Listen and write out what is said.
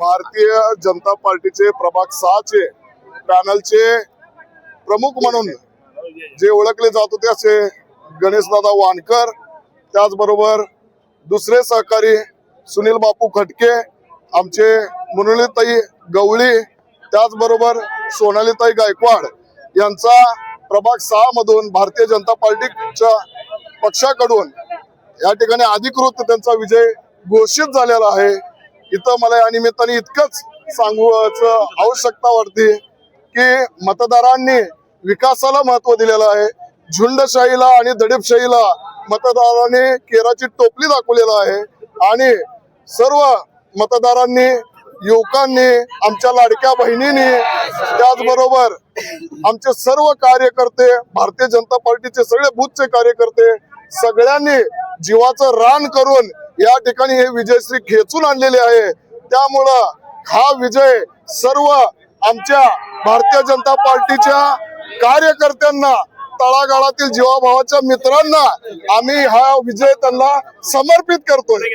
भारतीय जनता पार्टीचे प्रभाग सहाचे पॅनलचे प्रमुख म्हणून जे ओळखले जात होते असे गणेशदादा वानकर त्याचबरोबर दुसरे सहकारी सुनील बापू खटके आमचे मुरलीताई गवळी त्याचबरोबर सोनालीताई गायकवाड यांचा प्रभाग सहा मधून भारतीय जनता पार्टीच्या पक्षाकडून या ठिकाणी अधिकृत त्यांचा विजय घोषित झालेला आहे. इथं मला या निमित्ताने इतकंच सांगूचं आवश्यकता वाटते की मतदारांनी विकासाला महत्त्व दिलेलं आहे. झुंडशाहीला आणि दडीपशाहीला मतदारांनी केराची टोपली दाखवलेलं आहे. आणि सर्व मतदारांनी युवकांनी आमच्या लाडक्या बहिणींनी त्याचबरोबर आमचे सर्व कार्यकर्ते भारतीय जनता पार्टीचे सगळे बूथचे कार्यकर्ते सगळ्यांनी जीवाचं रान करून या ठिकाणी हे विजयश्री खेचून आणलेले आहे. त्यामुळं हा विजय सर्व आमच्या भारतीय जनता पार्टीच्या कार्यकर्त्यांना तळागाळातील जीवाभावाच्या मित्रांना आम्ही हा विजय त्यांना समर्पित करतोय.